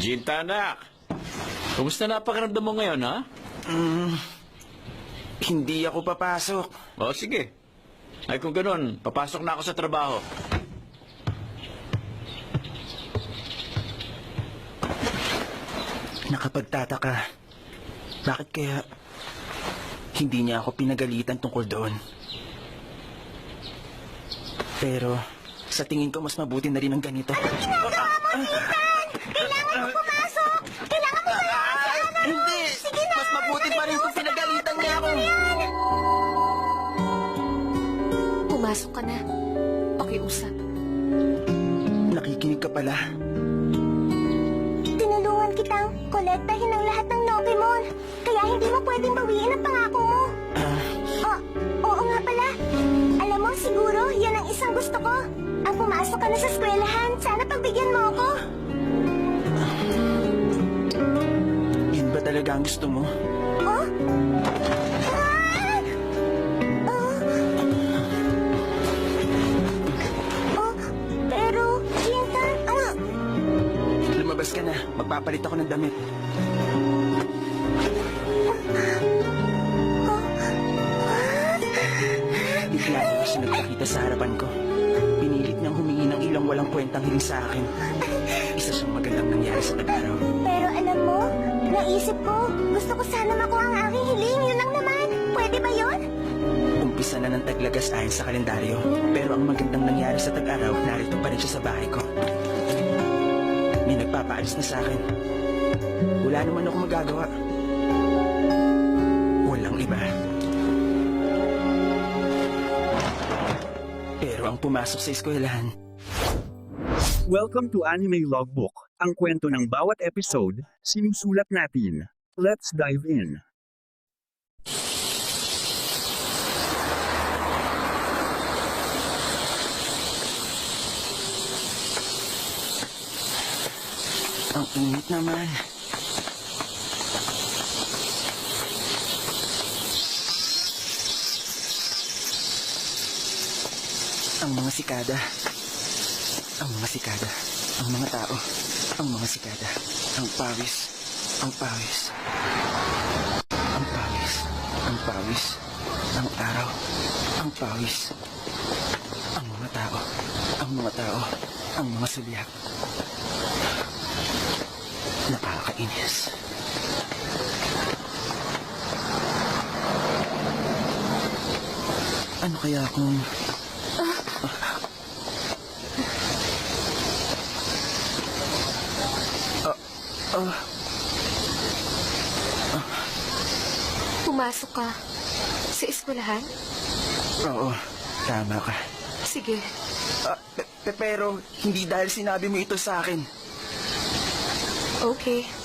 Cinta. Kumusta na pakiramdam mo ngayon, ha? Hindi ako papasok. O, sige. Ay, kung ganun, papasok na ako sa trabaho. Nakapagtataka. Bakit kaya hindi niya ako pinagalitan tungkol doon? Pero sa tingin ko mas mabuti na rin ang ganito. Kailangan mo pumasok! Kailangan Pumasok ka na. Pakiusap. Nakikinig ka pala. Tinulungan kitang kolektahin ang lahat ng Nokemon. Kaya hindi mo pwedeng bawiin ang pangako mo. Ah, Oh, oo nga pala. Alam mo, siguro, yan ang isang gusto ko. Ang pumasok ka na sa eskwelahan, sana pagbigyan mo ako. yun ba talaga ang gusto mo? Lumabas ka na. Magpapalit ako ng damit. Bigla niya siya nagpakita sa harapan ko. Pinilit niyang humingi ng ilang walang kwentang hiling sa akin. Isa siyang magandang nangyari sa tag-araw. pero alam mo, naisip ko, gusto ko sana makuha ang aking hiling, yun lang naman. Pwede ba yun? Umpisa na ng taglagas ayon sa kalendaryo. Pero ang magandang nangyari sa tag-araw, narito pa rin siya sa bahay ko. May nagpapaalis na sa akin. Wala naman ako magagawa. Walang iba. Pero ang pumasok sa eskwelahan, Welcome to Anime Logbook. Ang kwento ng bawat episode, sinusulat natin. Let's dive in. Ang init naman. Ang mga sikada. Ang mga sikada. Ang mga tao. Ang mga sikada. Ang pawis. Ang pawis. Ang pawis. Ang pawis. Ang araw. Ang pawis. Ang mga tao. Ang mga tao. Ang mga sulyak. Nakakainis. Ano kaya kung... Ah, ah, Pumasok ka sa eskwelahan? oo, tama ka. Sige. Ah, pe- pe- pero hindi dahil sinabi mo ito sa akin. Okay.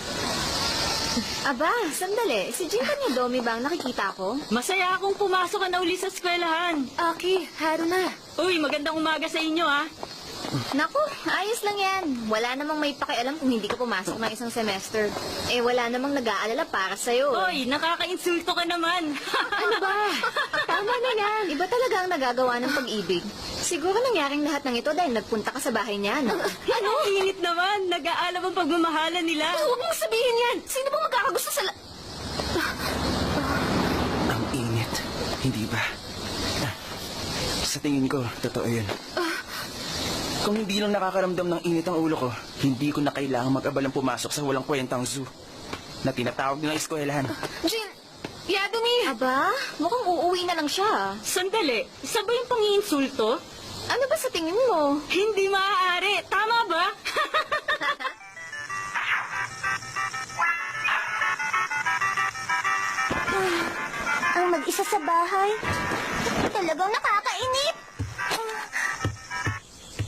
Aba, sandali. Si Jintan ni Domi ba ang nakikita ko? Masaya akong pumasok ka na uli sa eskwelahan. Aki, Haruna. Uy, magandang umaga sa inyo ah. Naku, ayos lang yan. Wala namang may pakialam kung hindi ka pumasok ng isang semester. Eh, wala namang nag-aalala para sa'yo. Uy, nakaka-insulto ka naman. Ano ba? Tama na yan. Iba talaga ang nagagawa ng pag-ibig. Siguro nangyaring lahat ng ito dahil nagpunta ka sa bahay niya, no? ano? Init naman. Nag-aalam ang pagmamahalan nila. Huwag mong sabihin yan! Sino bang magkakagusto sa... la- Ang init. Hindi ba? Ah, Sa tingin ko, totoo yun. Kung hindi lang nakakaramdam ng init ang ulo ko, hindi ko na kailangang mag-abalang pumasok sa walang kwentang zoo na tinatawag nilang eskwelahan. Jin! Yadumi! Aba, mukhang uuwi na lang siya. Sandali, isa ba yung pang-iinsulto? Ano ba sa tingin mo? Hindi maaari. Tama ba? Ang mag-isa sa bahay? Talagang nakakainip!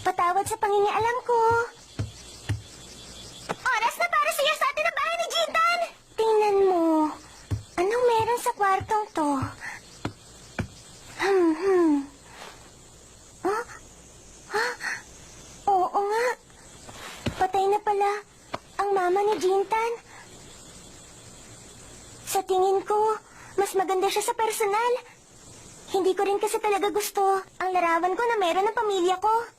Patawad sa pangingialam ko. Oras na para siya sa atin ang bahay ni Jintan! Tingnan mo. to? Hmm, hmm. Huh? Huh? Oo nga. Patay na pala ang mama ni Jintan. Sa tingin ko, mas maganda siya sa personal. Hindi ko rin kasi talaga gusto ang larawan ko na meron ng pamilya ko.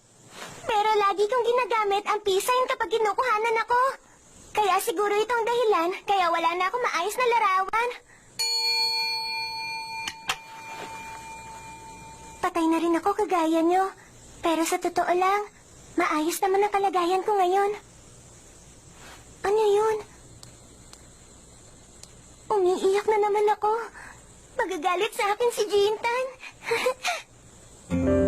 Pero lagi kong ginagamit ang pisain kapag kinukuhanan ako. Kaya siguro itong dahilan kaya wala na ako maayos na larawan. Patay na rin ako kagaya nyo. Pero sa totoo lang, maayos naman ang kalagayan ko ngayon. Ano yun? Umiiyak na naman ako. Magagalit sa akin si Jintan.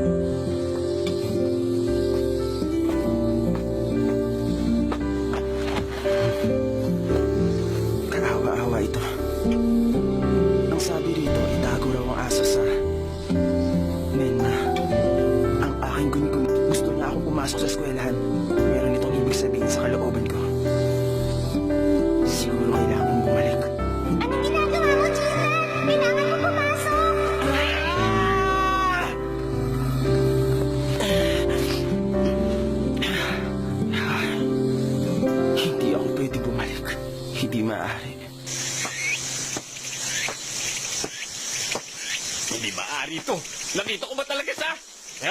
Hindi maaari ito. Nakita ko ba talaga siya?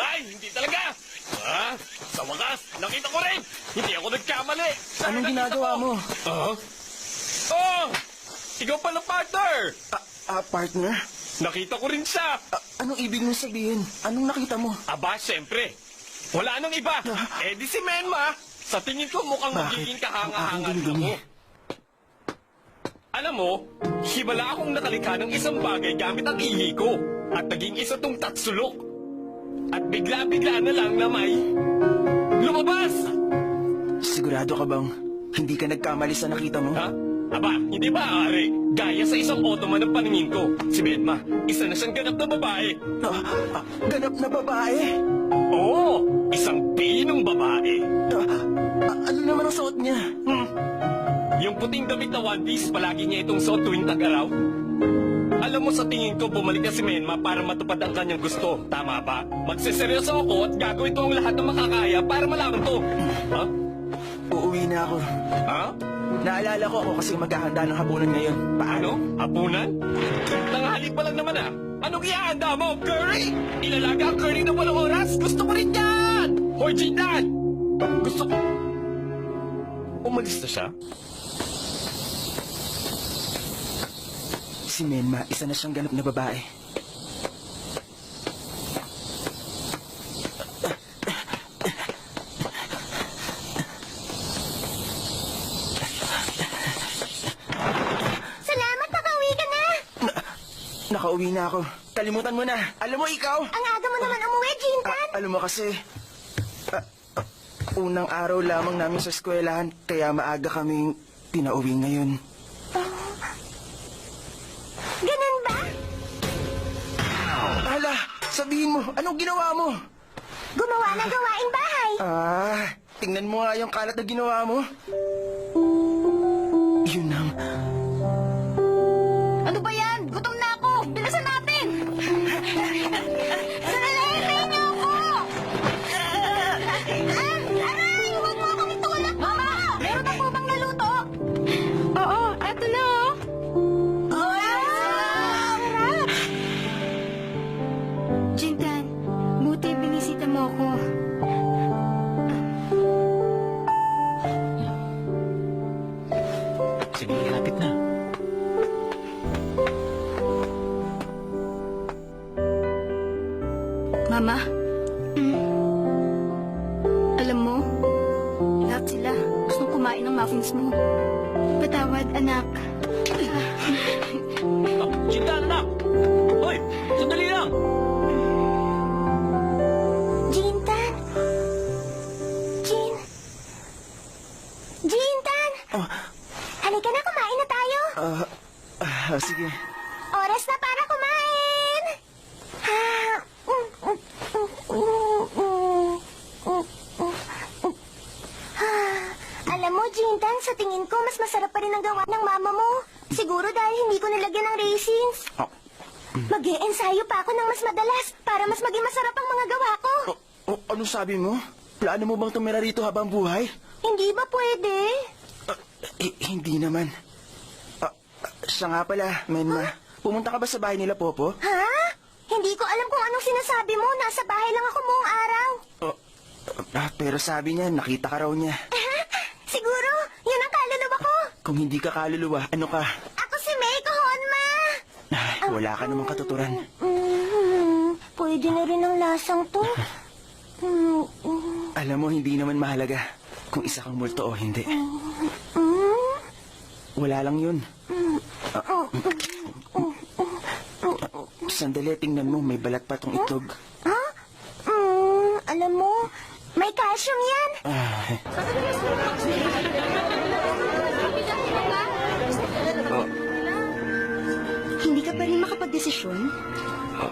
Ay, hindi talaga. Ah, sa wakas, nakita ko rin. Hindi ako nagkamali. Anong nakita ginagawa ko. mo? Ah? Oh! Ikaw pala, partner! Ah, ah, partner? Nakita ko rin siya. Ah, anong ibig mong sabihin? Anong nakita mo? Aba, siyempre. Wala nang iba. Eh di si Menma. Sa tingin ko mukhang Bakit? magiging Ang kahanga-hanga ako. Alam mo, hibala akong nakalikha ng isang bagay gamit ang ihi ko. At naging isa tong tatsulok. At bigla-bigla na lang na may... Lumabas! Sigurado ka bang hindi ka nagkamali sa nakita mo? Ha? Aba, hindi ba, Ari? Gaya sa isang ottoman ng paningin ko. Si Bedma, isa na siyang ganap na babae. Ah, ah, ganap na babae? Oo, isang pinong babae. Ah, ah, ano naman ang suot niya? Hmm. Yung puting damit na One Piece, palagi niya itong suot tuwing tag-araw. Alam mo, sa tingin ko, bumalik na si Menma para matupad ang kanyang gusto. Tama ba? Magseseryoso ako at gagawin ko ang lahat ng makakaya para malaman to. Ha? Uuwi na ako. Ha? Naalala ko ako kasi maghahanda ng hapunan ngayon. Paano? Hapunan? Tanghali pa lang naman ah. Anong ihahanda mo? Curry? Ilalaga ang curry ng walang oras? Gusto ko rin yan! Hoy, Jindan! Gusto ko... Umalis na siya? Si Menma, isa na siyang ganap na babae. Salamat, nakauwi ka na. Nakauwi na ako. Kalimutan mo na. Alam mo, ikaw? Ang aga mo naman umuwi, Jintan. Ah, alam mo kasi... ah, ah, unang araw lamang namin sa eskwelahan, kaya maaga kaming pinauwi ngayon. Sabihin mo, anong ginawa mo? Gumawa ng gawaing bahay. Ah, tingnan mo nga yung kalat na ginawa mo. Yun. Ano Sige. Oras na para kumain! Alam mo, Jintan, sa tingin ko, mas masarap pa rin ang gawa ng mama mo. Siguro dahil hindi ko nilagyan ng raisins. Oh. mag ensayo pa ako ng mas madalas para mas maging masarap ang mga gawa ko. Oh, oh, ano sabi mo? Plano mo bang tumira rito habang buhay? Hindi ba pwede? Uh, eh, hindi naman. Ah, ah, siya nga pala, Menma. Pumunta ka ba sa bahay nila, Popo? Ha? Hindi ko alam kung anong sinasabi mo. Nasa bahay lang ako buong araw. Oh, ah, pero sabi niya, nakita ka raw niya. Siguro, yun ang kaluluwa ko. Kung hindi ka kaluluwa, ano ka? Ako si Meiko Honma. Ay, wala ka namang katuturan. Mm, pwede na rin ang lasang to. Mm, mm, Alam mo, hindi naman mahalaga kung isa kang multo o hindi. mm. Wala lang yun. Ah, Sandali, tingnan mo, may balat pa tong itlog. Ha? Mm, alam mo, may calcium yan. Ah, Hindi ka pa rin makapagdesisyon?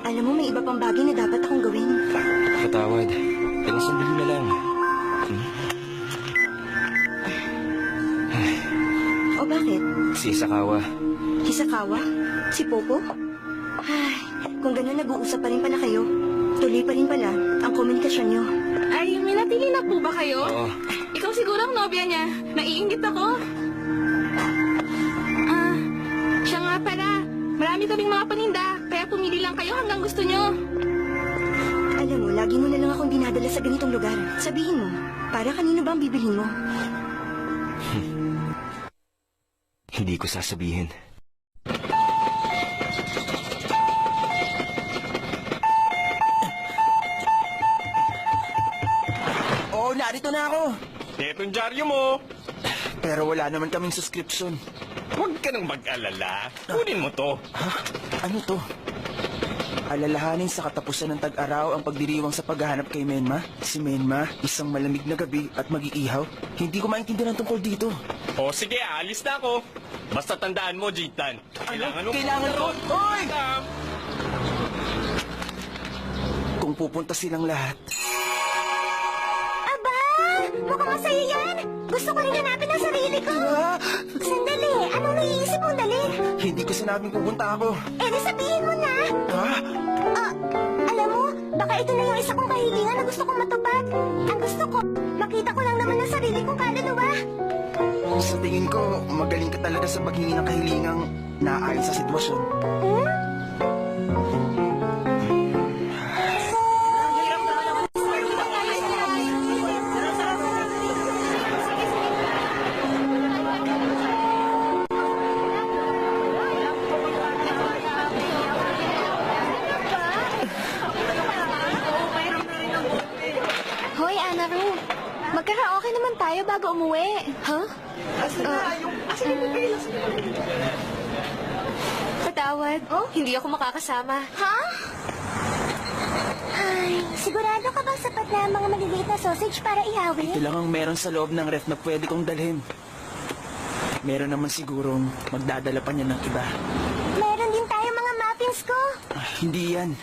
Alam mo, may iba pang bagay na dapat akong gawin. Patawad. Ilang sandali na lang. O bakit? Si Sakawa. Hisakawa? Si Popo? Ay, kung gano'n nag-uusap pa rin pala kayo, tuloy pa rin pala ang komunikasyon nyo. Ay, may natili na po ba kayo? Oo. Ikaw siguro ang nobya niya. Naiingit ako. Ah, siya nga pala. Marami kaming mga paninda, kaya pumili lang kayo hanggang gusto nyo. Alam mo, lagi mo na lang akong dinadala sa ganitong lugar. Sabihin mo, para kanino ba ang bibilhin mo? Hindi ko sasabihin. Narito na ako. Etong dyaryo mo. Pero wala naman kaming subscription. Huwag ka nang mag-alala. Kunin mo to. Ha? Ano to? Alalahanin sa katapusan ng tag-araw ang pagdiriwang sa paghahanap kay Menma. Si Menma, isang malamig na gabi at mag-iihaw. Hindi ko maintindihan ang tungkol dito. O sige, alis na ako. Basta tandaan mo, Jitan. Kailangan mo... Kailangan ko... Hoy! Kung pupunta silang lahat, mukhang masaya yan. Gusto ko rin hanapin ang sarili ko. Ah! Sandali, anong naiisip mong dalhin? hindi ko sinabing pupunta ako. Eh, di sabihin mo na. Ha? Ah, alam mo, baka ito na yung isa kong kahilingan na gusto kong matupad. Ang gusto ko, makita ko lang naman ang sarili kong kaluluwa. Sa tingin ko, magaling ka talaga sa paghingi ng kahilingang naaayon sa sitwasyon. Hoy, Hindi ako makakasama. Ha? Ay, sigurado ka bang sapat na ang mga maliliit na sausage para ihawin? Ito lang ang meron sa loob ng ref na pwede kong dalhin. Meron naman sigurong magdadala pa niya ng iba. Meron din tayo mga muffins ko. Ah, hindi yan.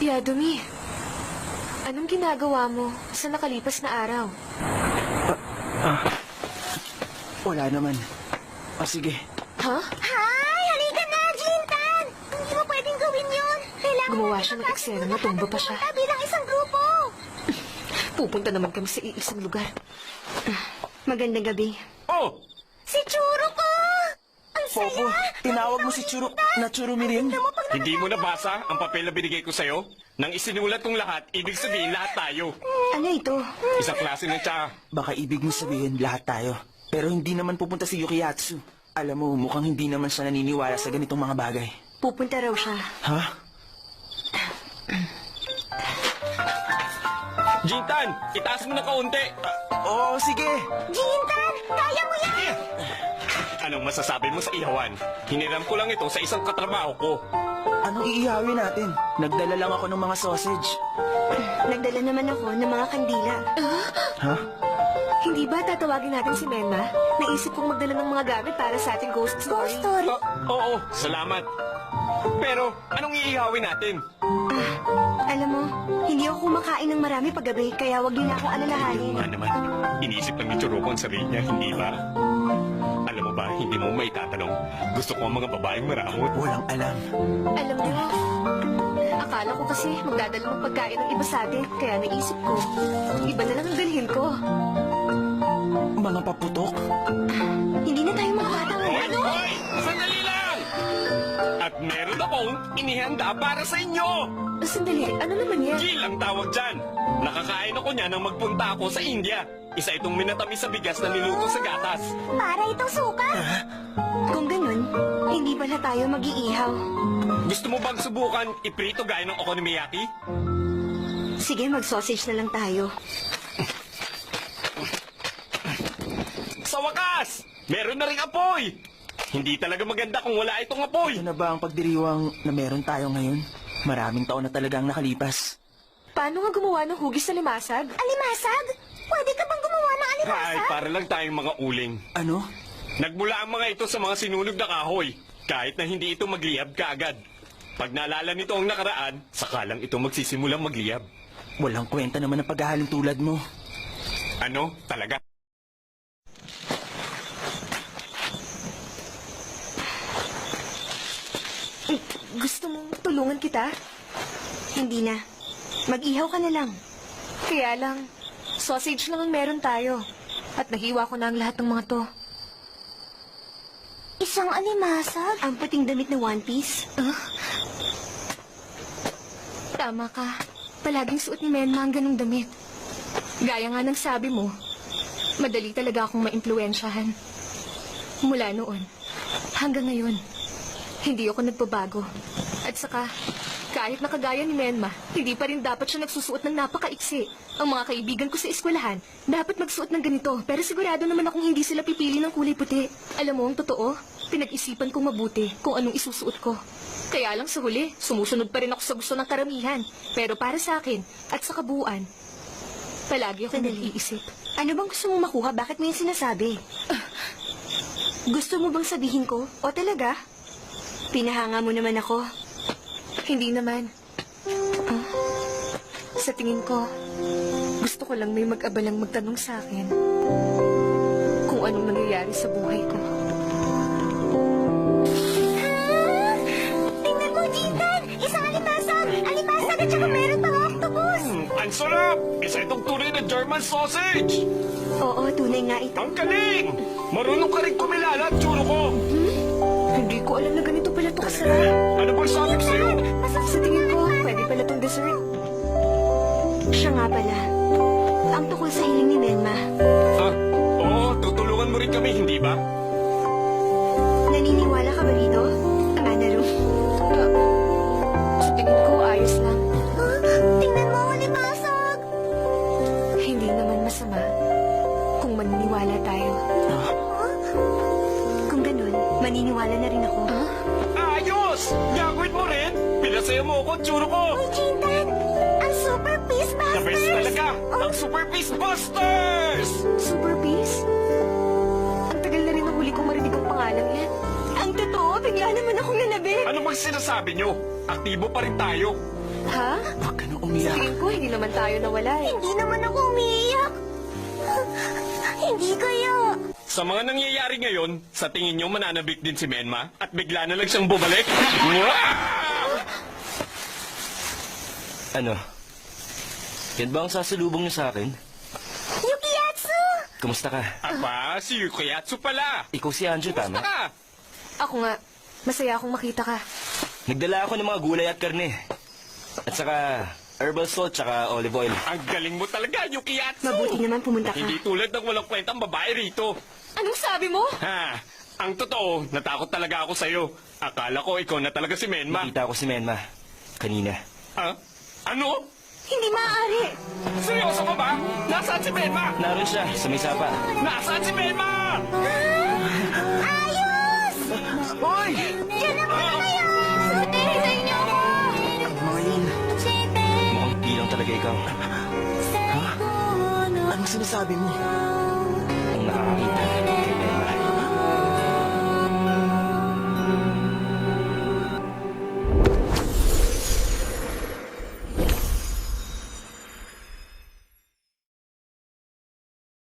Yadumi, anong ginagawa mo sa nakalipas na araw? Wala naman. O sige, Ha? Hi! Halika na, Jintan! Hindi mo pwedeng gawin yun. Kailangan Gumawa siya ng eksena, natumba at pa siya. bilang isang grupo. Pupunta naman kami sa iisang lugar. Magandang gabi. Oh! Si Churo ko! Ang Popo, saya! tinawag mo si Churo na Churumirin. Tignan mo pag Hindi mo nabasa ang papel na binigay ko sa'yo? Nang isinulat kong lahat, ibig sabihin lahat tayo. Ano ito? Isang klase ng tsaka. Baka ibig mo sabihin lahat tayo. Pero hindi naman pupunta si Yukiyatsu. Alam mo, mukhang hindi naman siya naniniwala sa ganitong mga bagay. Pupunta raw siya. Ha? Jintan, itaas mo na kaunti. Oo, sige. Jintan, kaya mo yan! Anong masasabi mo sa ihawan? Hiniram ko lang ito sa isang katrabaho ko. Anong iihawin natin? Nagdala lang ako ng mga sausage. Nagdala naman ako ng mga kandila. Ha? Hindi ba tatawagin natin si Menma? Naisip kong magdala ng mga gamit para sa ating ghost story. Ghost story? Ah, oo, salamat. Pero, anong iihawin natin? Alam mo, hindi ako kumakain ng marami paggabi, kaya wag niyo na akong alalahanin. Nga naman, inisip lang ni Churoko ang sarili niya, hindi ba? Mo ba, hindi mo maitatanong. Gusto ko ang mga babaeng maramot. Walang alam. Alam niyo, akala ko kasi magdadala ng pagkain ng iba sa atin, kaya naisip ko, iba na lang ang dalhin ko. Mga paputok. Akong inihanda para sa inyo! Ah, Sandali, ano naman yan? Gil ang tawag dyan. Nakakain ako niya nang magpunta ako sa India. Isa itong minatamis sa bigas na niluto sa gatas. Para itong suka. Kung ganun, hindi pala tayo mag-iihaw. Gusto mo bang subukan iprito gaya ng okonomiyaki? Sige, mag-sausage na lang tayo. Sa wakas! Meron na rin apoy! Hindi talaga maganda kung wala itong apoy. Ito na ba ang pagdiriwang na meron tayo ngayon? Maraming taon na talagang nakalipas. Paano nga gumawa ng hugis sa limasag? Alimasag? Pwede ka bang gumawa ng Ay, alimasag? para lang tayong mga uling. Ano? Nagmula ang mga ito sa mga sinunog na kahoy, kahit na hindi ito magliyab kaagad. Pag naalala nito ang nakaraan, saka lang ito magsisimulang magliyab. Walang kwenta naman ang paghahalin tulad mo. Ano? Talaga? Gusto mong tulungan kita? Hindi na. Mag-ihaw ka na lang. Kaya lang, sausage lang ang meron tayo. At nahiwa ko na ang lahat ng mga to. Isang alimasag? Ang puting damit na one piece. Tama ka. Palaging suot ni Menma ang ganong damit. Gaya nga ng sabi mo, madali talaga akong maimpluensyahan. Mula noon, hanggang ngayon, hindi ako nagbabago. At saka, kahit nakagaya ni Menma, hindi pa rin dapat siya nagsusuot ng napakaiksi. Ang mga kaibigan ko sa eskwelahan, dapat magsuot ng ganito, pero sigurado naman akong hindi sila pipili ng kulay puti. Alam mo ang totoo, pinag-isipan kong mabuti kung anong isusuot ko. Kaya lang sa huli, sumusunod pa rin ako sa gusto ng karamihan. Pero para sa akin, at sa kabuuan, palagi ako nag-iisip. Ano bang gusto mong makuha? Bakit mo yung sinasabi? Gusto mo bang sabihin ko? O talaga? Pinahanga mo naman ako. Hindi naman. Ah, sa tingin ko, gusto ko lang may mag-abalang magtanong sa akin kung anong nangyayari sa buhay ko. Ah! Tingnan mo! Isang alimasag! Alimasag at saka meron pang octopus! Hmm, ang sarap! Isa itong tunay na German sausage! Oo, tunay nga ito. Ang galing! Marunong ka rin kumilala at tsuro ko! Hindi ko alam na ganito kasarap. Ano bang sabi ko sa'yo? Sa tingin ko, pwede pala tong dessert. Siya nga pala. Ang tukol sa hiling ni Menma. Ah, oo, tutulungan mo rin kami, hindi ba? Naniniwala ka ba rito? Ako, tsuro ko! Uy, Jintan! Ang Super Peace The Busters! best talaga! Ang Super Beast Busters! Super Peace? Ang tagal na rin ang huli kong marinig ang pangalan yan. Ang totoo, bigla naman akong nanabik. Ano bang sinasabi nyo? Aktibo pa rin tayo. Ha? Huwag ka na umiyak. tingin ko, hindi naman tayo nawala eh. Hindi naman ako umiiyak. Hindi kayo. Sa mga nangyayari ngayon, sa tingin nyo mananabik din si Menma at bigla na lang siyang bumalik? Mwah! Ano? Yan ba ang sasalubong niyo sa akin? Yukiatsu! Kumusta ka? Aba, si Yukiyatsu pala. Ikaw si Anjo, tama? Taka! Ako nga, masaya akong makita ka. Nagdala ako ng mga gulay at karne. At saka herbal salt tsaka olive oil. Ang galing mo talaga, Yukiyatsu! Mabuti naman pumunta ka. Hindi tulad ng walang kwentang babae rito. Anong sabi mo? Ha, ang totoo, natakot talaga ako sa'yo. Akala ko ikaw na talaga si Menma. Nakita ko si Menma. Kanina. Ha? Ano? Hindi maaari. Seryoso ka ba? Nasaan si Menma? Naroon siya, sa may sapa. Nasaan si Menma? Ayos! Hoy! Diyan na muna kayo! Hintayin niyo ako! Ang mga yun. Mukhang di lang talaga ikaw. Anong sinasabi mo?